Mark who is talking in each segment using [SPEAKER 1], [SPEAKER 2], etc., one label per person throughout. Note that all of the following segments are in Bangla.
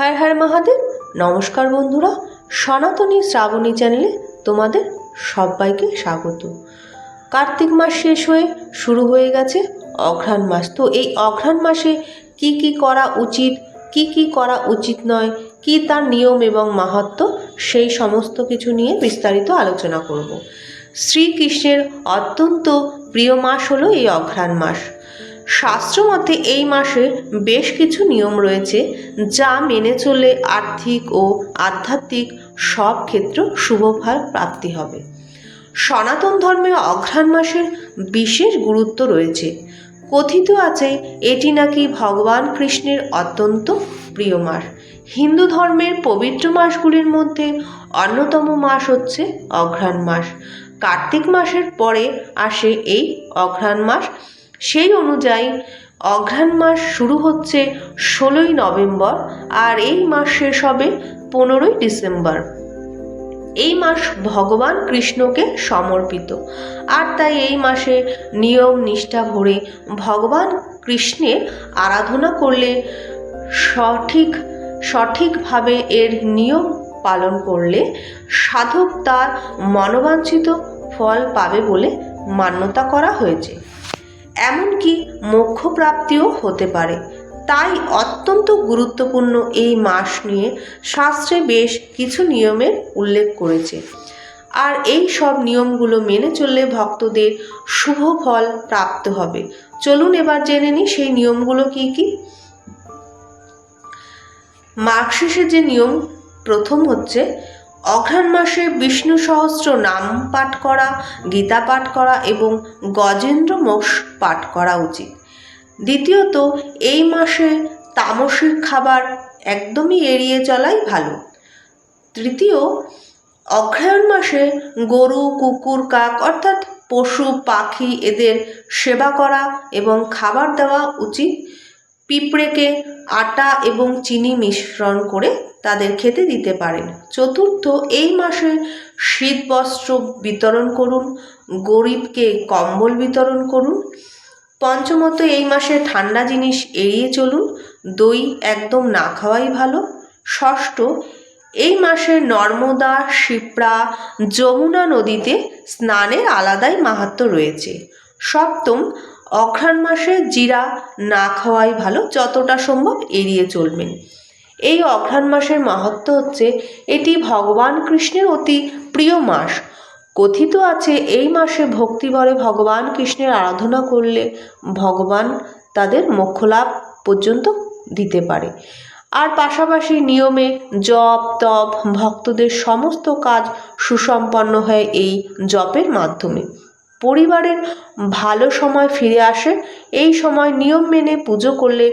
[SPEAKER 1] হর হর মহাদেব, নমস্কার বন্ধুরা, সনাতনী শ্রাবণী চ্যানেলে তোমাদের সবাইকে স্বাগত। কার্তিক মাস শেষ হয়ে শুরু হয়ে গেছে অঘ্রাণ মাস। তো এই অঘ্রাণ মাসে কি কি করা উচিত, কি কি করা উচিত নয়, কি তার নিয়ম এবং মাহাত্ম্য, সেই সমস্ত কিছু নিয়ে বিস্তারিত আলোচনা করব। শ্রীকৃষ্ণের অত্যন্ত প্রিয় মাস হলো এই অঘ্রাণ মাস। শাস্ত্রমতে এই মাসে বেশ কিছু নিয়ম রয়েছে যা মেনে চললে আর্থিক ও আধ্যাত্মিক সব ক্ষেত্র শুভফল প্রাপ্তি হবে। সনাতন ধর্মে অঘ্রাণ মাসের বিশেষ গুরুত্ব রয়েছে। কথিত আছে এটি নাকি ভগবান কৃষ্ণের অত্যন্ত প্রিয় মাস। হিন্দু ধর্মের পবিত্র মাসগুলির মধ্যে অন্যতম মাস হচ্ছে অঘ্রাণ মাস। কার্তিক মাসের পরে আসে এই অঘ্রাণ মাস। সেই অনুযায়ী অঘ্রাণ মাস শুরু হচ্ছে ষোলোই নভেম্বর আর এই মাস শেষ হবে পনেরোই ডিসেম্বর। এই মাস ভগবান কৃষ্ণকে সমর্পিত। আর তাই এই মাসে নিয়ম নিষ্ঠা ভরে ভগবান কৃষ্ণের আরাধনা করলে সঠিক, সঠিকভাবে এর নিয়ম পালন করলে সাধক তার মনোবাঞ্ছিত ফল পাবে বলে মান্যতা করা হয়েছে। এমনকি মোক্ষ প্রাপ্তিও হতে পারে। তাই অত্যন্ত গুরুত্বপূর্ণ এই মাস নিয়ে শাস্ত্রে বেশ কিছু নিয়মের উল্লেখ করেছে। আর এই সব নিয়মগুলো মেনে চললে ভক্তদের শুভ ফল প্রাপ্ত হবে। চলুন এবার জেনে নিই সেই নিয়মগুলো কি কি। মাঘ শেষে যে নিয়ম প্রথম হচ্ছে অঘ্রাণ মাসে বিষ্ণু সহস্র নাম পাঠ করা, গীতা পাঠ করা এবং গজেন্দ্র মোক্ষ পাঠ করা উচিত। দ্বিতীয়ত, এই মাসে তামসিক খাবার একদমই এড়িয়ে চলাই ভালো। তৃতীয় অঘ্রায়ণ মাসে গরু, কুকুর, কাক অর্থাৎ পশু, পাখি এদের সেবা করা এবং খাবার দেওয়া উচিত। পিঁপড়েকে আটা এবং চিনি মিশ্রণ করে তাদের খেতে দিতে পারেন। চতুর্থ, এই মাসে শীত বস্ত্র বিতরণ করুন, গরিবকে কম্বল বিতরণ করুন। পঞ্চমত, এই মাসে ঠান্ডা জিনিস এড়িয়ে চলুন, দই একদম না খাওয়াই ভালো। ষষ্ঠ, এই মাসে নর্মদা, শিপ্রা, যমুনা নদীতে স্নানের আলাদাই মাহাত্ম্য রয়েছে। সপ্তম অঘ্রাণ মাসে জিরা না খাওয়াই ভালো, যতটা সম্ভব এড়িয়ে চলবেন। এই অঘ্রাণ মাসের মাহাত্ম্য হচ্ছে, এটি ভগবান কৃষ্ণের অতি প্রিয় মাস। কথিত আছে, এই মাসে ভক্তিভরে ভগবান কৃষ্ণের আরাধনা করলে ভগবান তাদের মোক্ষলাভ পর্যন্ত দিতে পারে। আর পাশাপাশি নিয়মে জপ, তপ, ভক্তদের সমস্ত কাজ সুসম্পন্ন হয় এই জপের মাধ্যমে। পরিবারের ভালো সময় ফিরে আসে, এই সময় নিয়ম মেনে পুজো করলে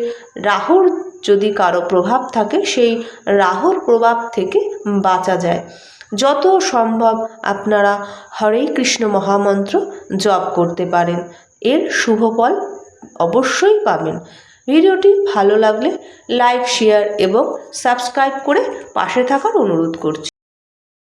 [SPEAKER 1] রাহুর যদি কারও প্রভাব থাকে, সেই রাহুর প্রভাব থেকে বাঁচা যায়। যত সম্ভব আপনারা হরে কৃষ্ণ মহামন্ত্র জপ করতে পারেন। এর শুভ ফল অবশ্যই পাবেন। ভিডিওটি ভালো লাগলে লাইক, শেয়ার এবং সাবস্ক্রাইব করে পাশে থাকার অনুরোধ করছি।